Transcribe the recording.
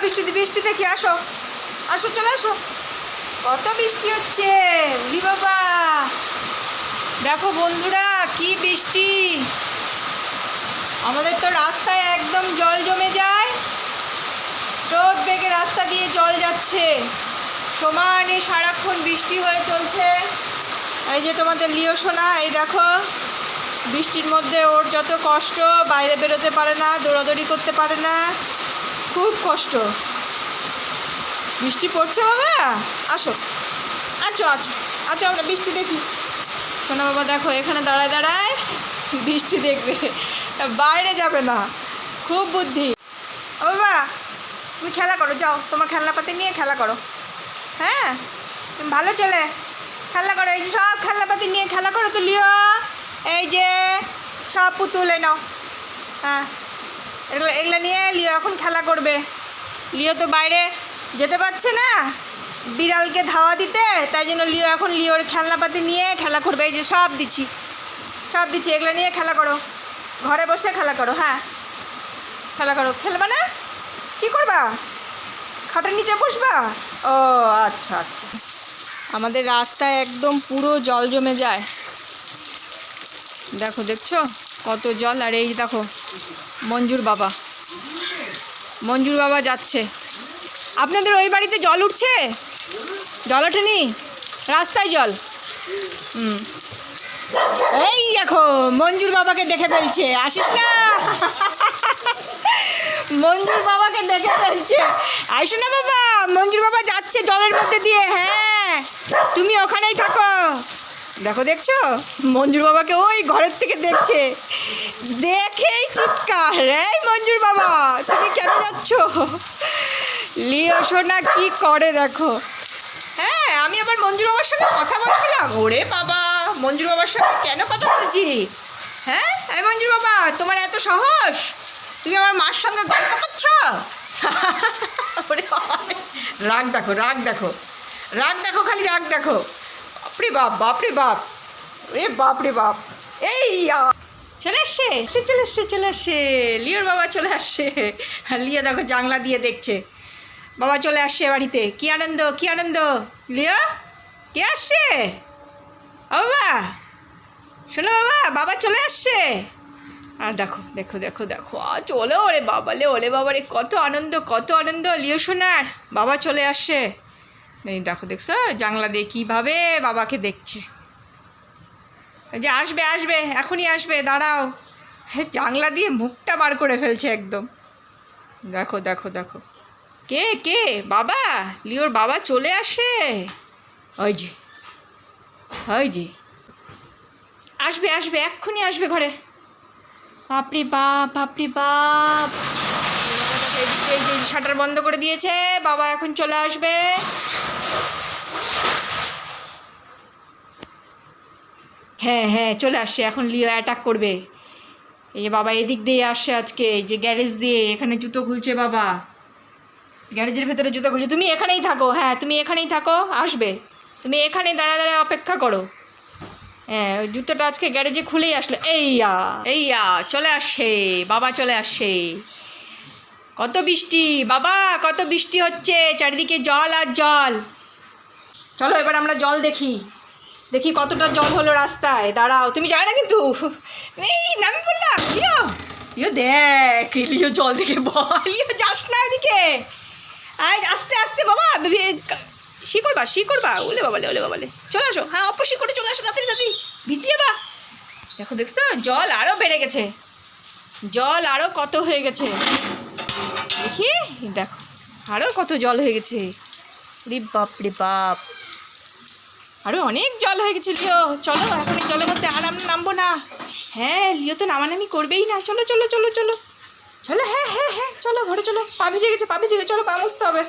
বৃষ্টি বৃষ্টি দেখি আসো? আসো, চলে আসো। কত বৃষ্টি হচ্ছে, উলি বাবা। দেখো বন্ধুরা, কি বৃষ্টি। আমাদের তো রাস্তায় একদম জল জমে যায়। রোদ বেগে রাস্তা দিয়ে জল যাচ্ছে। সমানে সারাক্ষণ বৃষ্টি হয়ে চলছে। এই যে তোমাদের লিও সোনা, এই দেখো, বৃষ্টির মধ্যে ওর যত কষ্ট, বাইরে বেরোতে পারে না, দৌড়াদৌড়ি করতে পারে না। খুব কষ্ট। বৃষ্টি পড়ছে বাবা? আসো। আছো আছো আছো আমরা বৃষ্টি দেখি। সোনা বাবা, দেখো, এখানে দাঁড়ায় দাঁড়ায় বৃষ্টি দেখবে। বাইরে যাবে না। খুব বুদ্ধি। ও বাবা, তুমি খেলা করো, যাও, তোমার খেলনাপাতি নিয়ে খেলা করো। হ্যাঁ? তুমি ভালো চলে। খেলা করো, এই যে সব খেলনাপাতি নিয়ে খেলা করো তো, লিও। এই যে, সব পুতুল নাও। হ্যাঁ এগুলো এগুলো নিয়ে লিও, এখন খেলা করবে। লিও তো বাইরে যেতে পারছে না। বিড়ালকে ধাওয়া দিতে, তাই জন্য লিও এখন লিওর খেলনাপাতি নিয়ে খেলা করবে। এই যে সব দিচ্ছি সব দিচ্ছি, এগুলো নিয়ে খেলা করো। ঘরে বসে খেলা করো হ্যাঁ। খেলা করো। খেলবা না? কি করবা? খাটের নিচে বসবা? ও আচ্ছা আচ্ছা। আমাদের রাস্তায় একদম পুরো জল জমে যায়। দেখো, দেখছ? কত জল, আর এই দেখো, মঞ্জুর বাবা। মঞ্জুর বাবা যাচ্ছে। আপনাদের ওই বাড়িতে জল উঠছে? জল ওঠেনি? রাস্তায় জল। হুম। এই দেখো, মঞ্জুর বাবাকে দেখে ফেলছে। আসিস না? মঞ্জুর বাবাকে দেখে ফেলছে। আইসো না বাবা, মঞ্জুর বাবা যাচ্ছে জলের মধ্যে দিয়ে হ্যাঁ। তুমি ওখানেই থাকো। দেখো, দেখছ? মঞ্জুর বাবাকে ওই ঘরের থেকে দেখছে। দেখেই চিৎকার। রে মঞ্জুর বাবা, তুমি যাচ্ছ? লিও কি করে দেখো? হ্যাঁ আমি আবার মঞ্জুর বাবার সঙ্গে কথা বলছিলাম। ওরে বাবা, মঞ্জুর বাবার সঙ্গে কেন কথা বলছি? হ্যাঁ এই মঞ্জুর বাবা, তোমার এত সাহস? তুমি আমার মার সঙ্গে গল্প করছ? রাগ দেখো রাগ দেখো। রাগ দেখো, খালি রাগ দেখো। বাপরে বাপ বাপরে বাপ। রে বাপরে বাপ। এই। চলে আসছে, সে চলে আসছে চলে আসছে। লিওর বাবা চলে আসছে। আর লিও দেখো জানলা দিয়ে দেখছে। বাবা চলে আসছে বাড়িতে। কি আনন্দ কি আনন্দ? লিও, কে আসছে? বাবা, শোনো বাবা বাবা চলে আসছে। আর দেখো দেখো দেখো দেখো, আ, চলো ওরে বাবা লে ওলে বাবা রে, কত আনন্দ কত আনন্দ। লিও সোনার, বাবা চলে আসছে। এই দেখো, দেখছ? জানলা দিয়ে কীভাবে বাবাকে দেখছে। যে আসবে আসবে, এখনই আসবে, দাঁড়াও। জানলা দিয়ে মুখটা বার করে ফেলছে একদম। দেখো দেখো দেখো। কে কে? বাবা, লিওর বাবা চলে আসে। ওই যে ওই যে। আসবে আসবে, এক্ষুনি আসবে ঘরে। বাপরে বাপ বাপরে বাপ। শাটার বন্ধ করে দিয়েছে। বাবা এখন চলে আসবে। হ্যাঁ হ্যাঁ চলে আসছে। এখন লিও অ্যাটাক করবে। এই যে বাবা এদিক দিয়ে আসছে আজকে। এই যে গ্যারেজ দিয়ে, এখানে জুতো খুলছে বাবা। গ্যারেজের ভেতরে জুতো খুলছে। তুমি এখানেই থাকো। হ্যাঁ তুমি এখানেই থাকো, আসবে। তুমি এখানেই দাঁড়া দাঁড়া, অপেক্ষা করো। হ্যাঁ ওই জুতোটা আজকে গ্যারেজে খুলেই আসলো। এইয়া। এইয়া, চলে আসছে। বাবা চলে আসছে। কত বৃষ্টি। বাবা, কত বৃষ্টি হচ্ছে। চারিদিকে জল আর জল। চলো এবার আমরা জল দেখি। দেখি কতটা জল হলো রাস্তায়। দাঁড়াও, তুমি যাও না কিন্তু? এই, নামি বললাম লিও লিও দেখ লিও জল দেখে বল লিও যাস না ওদিকে আয়, আস্তে আস্তে বাবা শি করবা শি করবা ওলে বাবালে ওলে বাবালে। চলে আসো হ্যাঁ অবশ্যই করে চলে আসো, তাড়াতাড়ি তাড়াতাড়ি। ভিজিয়ে বা। দেখো, দেখছ? জল আরও বেড়ে গেছে। জল আরও কত হয়ে গেছে। দেখি, দেখো আরও কত জল হয়ে গেছে। রে বাপ রে বাপ। আরও অনেক জল হয়ে গেছে, লিও। চলো, এখন এই জলের মধ্যে আর আমরা নামবো না। হ্যাঁ লিও তো নামানামি করবেই না। চলো চলো চলো চলো। চলো হ্যাঁ হ্যাঁ হ্যাঁ চলো, ঘরে চলো। পা ভিজে গেছে, পা ভিজে গেছে। চলো, পা মুছতে হবে।